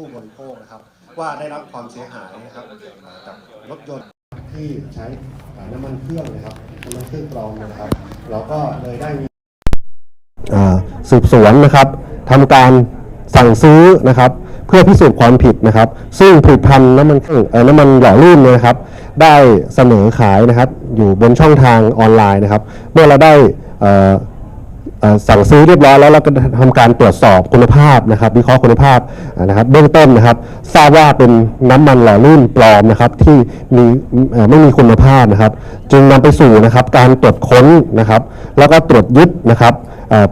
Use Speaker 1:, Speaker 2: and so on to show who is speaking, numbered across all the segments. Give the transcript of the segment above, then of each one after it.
Speaker 1: ผู้บริโภคนะครับ ว่าได้รับความเสียหายนะครับกับรถยนต์ที่ใช้น้ำมันเครื่องนะครับน้ำมันเครื่องปลอมนะครับ เราก็เลยได้มีสืบสวนนะครับทำการสั่งซื้อนะครับ เพื่อพิสูจน์ความผิดนะครับ ซึ่งผลิตภัณฑ์น้ำมันเครื่องเอ่อน้ำมันหล่อลื่นเนี่ยนะครับ ได้เสนอขายนะครับ อยู่บนช่องทางออนไลน์นะครับ เมื่อเราได้อ่อเอ่อ สั่งซื้อเรียบร้อยแล้วเราก็ทำการตรวจสอบคุณภาพนะครับ วิเคราะห์คุณภาพนะครับ เบื้องต้นนะครับ ทราบว่าเป็นน้ำมันหล่อลื่นปลอมนะครับ ที่มีไม่มีคุณภาพนะครับ จึงนำไปสู่นะครับการตรวจค้นนะครับ แล้วก็ตรวจยึดนะครับ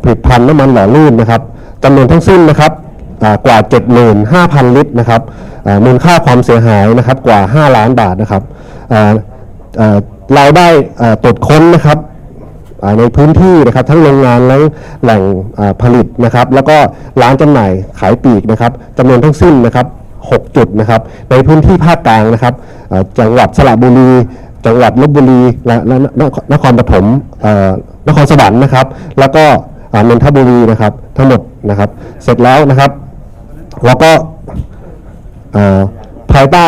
Speaker 1: ผลิตภัณฑ์น้ำมันหล่อลื่นนะครับจำนวนทั้งสิ้นนะครับอ่ากว่า 75,000 ลิตรนะครับมูลค่าความเสียหายนะครับกว่า 5 ล้านบาทนะครับอ่าเราได้ตรวจค้นนะครับ ในพื้นที่นะครับทั้งโรงงานและแหล่งผลิตนะครับ แล้วก็ร้านจำหน่ายขายปลีกนะครับจำนวนทั้งสิ้นนะครับ 6 จุดนะครับ ในพื้นที่ภาคกลางนะครับจังหวัดสระบุรี จังหวัดลบบุรี และนครนครปฐมนครสวรรค์นะครับ แล้วก็นนทบุรีนะครับทั้งหมดนะครับ เสร็จแล้วนะครับเราก็ภายใต้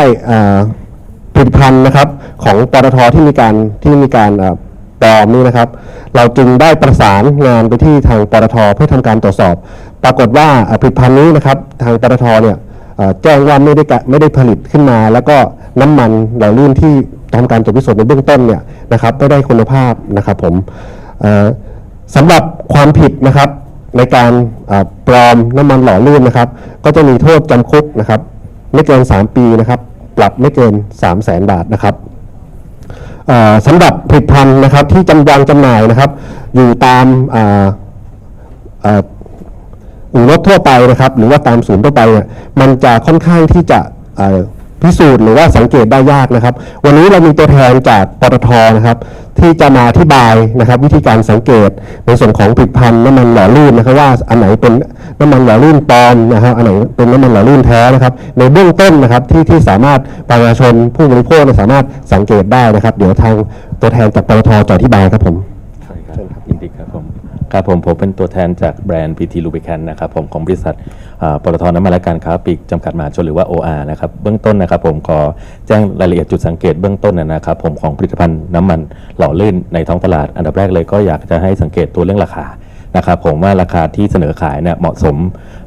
Speaker 1: ผลิตภัณฑ์นะครับของปตทที่มีการที่มีการ ปลอมนี่นะครับ เราจึงได้ประสานงานไปที่ทางปตทเพื่อทำการตรวจสอบ ปรากฏว่าผลิตภัณฑ์นี้นะครับทางปตทเนี่ยแจ้งว่าไม่ได้ไม่ได้ผลิตขึ้นมา แล้วก็น้ำมันหล่อลื่นที่ทำการตรวจพิสูจน์ในเบื้องต้นเนี่ยนะครับไม่ได้คุณภาพนะครับผมสำหรับความผิดนะครับในการปลอมน้ำมันหล่อลื่นนะครับ ก็จะมีโทษจำคุกนะครับ ไม่เกิน 3 ปีนะครับ ปรับไม่เกิน 3 0 0แสนบาทนะครับ สำหรับผลิตภัณฑ์นะครับที่จำวางจำหน่ายนะครับ อยู่ตามอู่รถทั่วไปนะครับ หรือว่าตามศูนย์ทั่วไปเนี่ยมันจะค่อนข้างที่จะพิสูจน์หรือว่าสังเกตได้ยากนะครับ วันนี้เรามีตัวแทนจากปตทนะครับ ที่จะมาอธิบายนะครับ วิธีการสังเกตในส่วนของผลิตภัณฑ์น้ำมันหล่อลื่นนะครับว่าอันไหนเป็น น้ำมันหล่อลื่นปลอมนะครับอันไหนเป็นน้ำมันหล่อลื่นแท้นะครับ ในเบื้องต้นนะครับที่ที่สามารถประชาชนผู้บริโภคสามารถสังเกตได้นะครับ เดี๋ยวทางตัวแทนจากปตทจะอธิบายครับผม
Speaker 2: ครับยินดีครับผมครับผมผมเป็นตัวแทนจากแบรนด์ PT Lubricant นะครับผมของบริษัทปตทน้ำมันและการค้าปลีกจำกัดมหาชนหรือว่า OR นะครับเบื้องต้นนะครับผมขอแจ้งรายละเอียดจุดสังเกตเบื้องต้นนะครับผมของผลิตภัณฑ์น้ำมันหล่อลื่นในท้องตลาด อันดับแรกเลยก็อยากจะให้สังเกตตัวเรื่องราคา นะครับผมว่าราคาที่เสนอขายเนี่ยเหมาะสม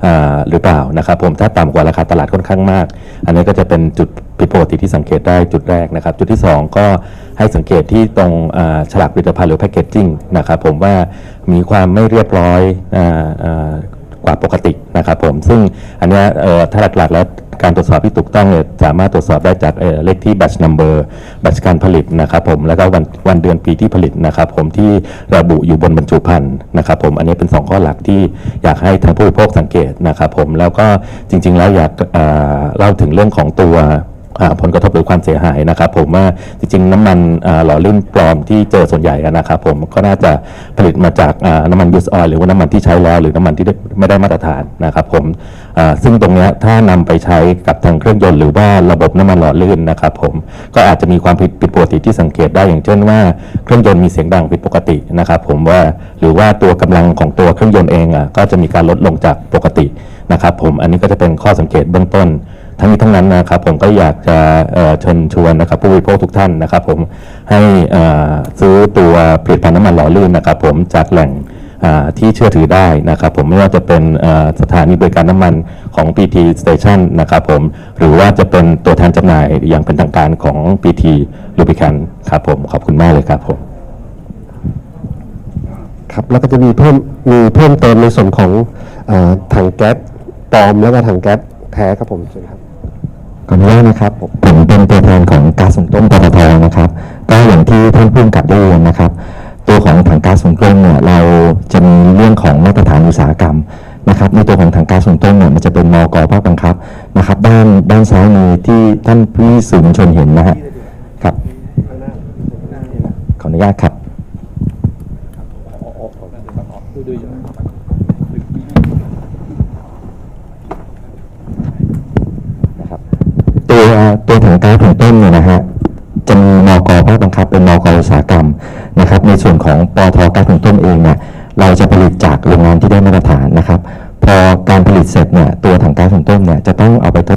Speaker 2: อ่าหรือเปล่านะครับผมถ้าต่ำกว่าราคาตลาดค่อนข้างมาก อันนี้ก็จะเป็นจุดผิดปกติที่สังเกตได้จุดแรกนะครับ จุดที่ 2 ก็ให้สังเกตที่ตรงอ่าฉลากผลิตภัณฑ์หรือแพคเกจจิ้งนะครับผมว่ามีความไม่เรียบร้อยอ่าอ่า กว่าปกตินะครับผมซึ่งอันนี้ถ้าหลักๆแล้วการตรวจสอบที่ถูกต้องเนี่ยสามารถตรวจสอบได้จากเลขที่ batch number บัตรการผลิตนะครับผมแล้วก็วันวันเดือนปีที่ผลิตนะครับผมที่ระบุอยู่บนบรรจุภัณฑ์นะครับผมอันนี้เป็น 2 ข้อหลักที่อยากให้ทางผู้บริโภคสังเกตนะครับผมแล้วก็จริง ๆ แล้วอยากเล่าถึงเรื่องของตัว ผลกระทบหรือความเสียหายนะครับ ผมว่าจริงๆ น้ำมันหล่อลื่นปลอมที่เจอส่วนใหญ่นะครับผมก็น่าจะผลิตมาจากน้ำมันยูสออยหรือว่าน้ำมันที่ใช้แล้วหรือน้ำมันที่ไม่ได้มาตรฐานนะครับผมซึ่งตรงนี้ถ้านำไปใช้กับทางเครื่องยนต์หรือว่าระบบน้ำมันหล่อลื่นนะครับผมก็อาจจะมีความผิดผิดปกติที่สังเกตได้อย่างเช่นว่าเครื่องยนต์มีเสียงดังผิดปกตินะครับผมว่าหรือว่าตัวกำลังของตัวเครื่องยนต์เองอะก็จะมีการลดลงจากปกตินะครับผมอันนี้ก็จะเป็นข้อสังเกตเบื้องต้น ทั้งนี้ทั้งนั้นนะครับผมก็อยากจะเชิญชวนนะครับผู้บริโภคทุกท่านนะครับ ผมให้ซื้อตัวผลิตภัณฑ์น้ำมันหล่อลื่นนะครับ ผมจากแหล่งที่เชื่อถือได้นะครับ ผมไม่ว่าจะเป็นสถานีบริการน้ำมันของ PT Station นะครับผมหรือว่าจะเป็นตัวแทนจำหน่ายอย่างเป็นทางการของ PT l u b r i c a n ครับผมขอบคุณมากเลยครับผม
Speaker 1: ครับแล้วก็จะมีเพิ่มมีเพิ่มเติมในส่วนของออถังแก๊สปลอมแล้วก็ถังแก๊สแท้ครับผมเชิญครับ
Speaker 3: ขออนุญาตนะครับผมผมเป็นตัวแทนของก๊าซหุงต้มปตทนะครับก็อย่างที่ท่านผู้กำกับได้เรียนนะครับ ตัวของถังก๊าซหุงต้มเนี่ยเราจะมีเรื่องของมาตรฐานอุตสาหกรรมนะครับในตัวของถังก๊าซหุงต้มเนี่ยมันจะเป็นมกภาคบังคับนะครับด้านด้านซ้ายมือที่ท่านพี่สื่อมวลชนเห็นนะฮะครับขออนุญาตครับตัว ตัวถังก๊าซถังต้มเนี่ยนะฮะจะมีมกภาคบังคับเป็นมกอุตสาหกรรมนะครับ ในส่วนของปอทก๊าซถังต้มเองเนี่ยเราจะผลิตจากโรงงานที่ได้มาตรฐานนะครับ พอการผลิตเสร็จเนี่ยตัวถังก๊าซหุงต้มเนี่ยจะต้องเอาไปทด